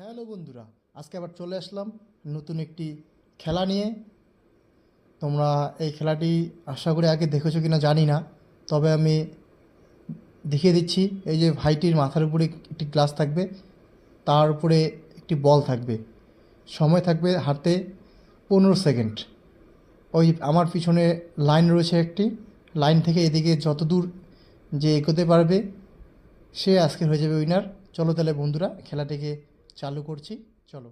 Hello বন্ধুরা, আজকে আবার চলে আসলাম নতুন একটি খেলা নিয়ে। তোমরা এই খেলাটি আশা করি আগে দেখেছ কিনা জানি না, তবে আমি দেখিয়ে দিচ্ছি, এই যে ভাইটির মাথার উপরে একটি গ্লাস থাকবে, তার উপরে একটি বল থাকবে। সময় থাকবে হাতে পনেরো সেকেন্ড। ওই আমার পিছনে লাইন রয়েছে একটি, লাইন থেকে এদিকে যত দূর যে এগোতে পারবে, সে আজকে হয়ে যাবে উইনার চলো তাহলে বন্ধুরা, খেলাটিকে চালু করছি চলো।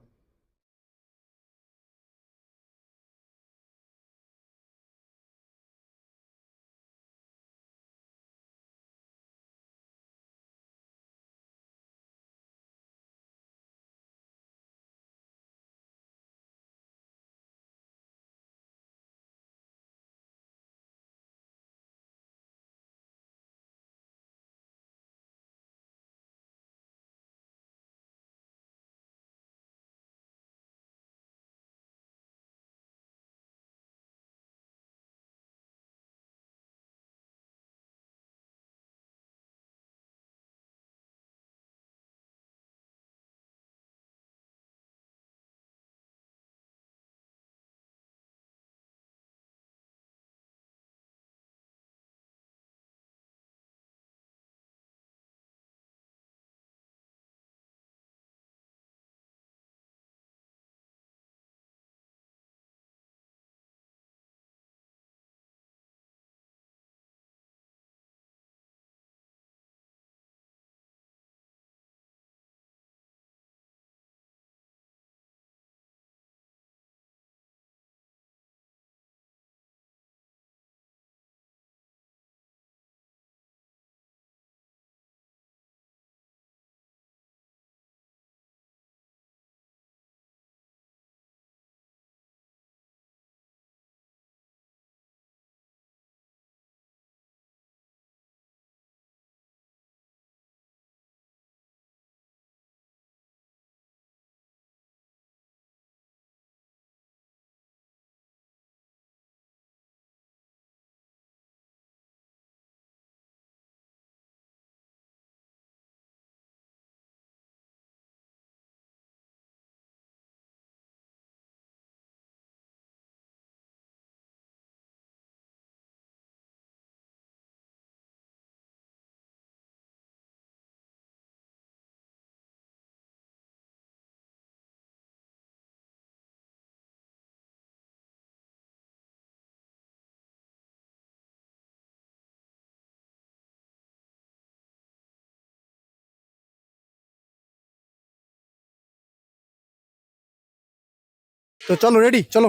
তো চলো রেডি চলো।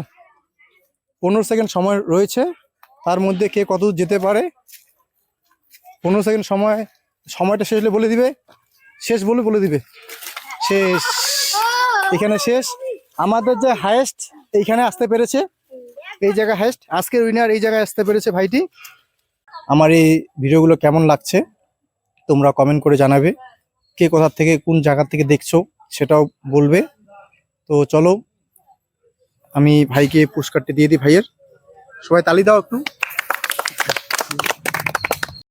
পনেরো সেকেন্ড সময় রয়েছে। তার মধ্যে কে কত যেতে পারে? পনেরো সেকেন্ড সময়, সময়টা শেষ হলে বলে দিবে। শেষ বলে বলে দিবে। শেষ। এখানে শেষ। আমাদের যে হায়েস্ট এইখানে আসতে পেরেছে। এই জায়গায় হায়েস্ট আজকের উইনার এই জায়গায় আসতে পেরেছে ভাইটি। আমার এই ভিডিওগুলো কেমন লাগছে, তোমরা কমেন্ট করে জানাবে। কে কোথা থেকে, কোন জায়গা থেকে দেখছ, সেটাও বলবে। তো চলো আমি ভাইকে পুরস্কারটি দিয়ে দিই ভাইয়ের। সবাই তালি দাও একটু।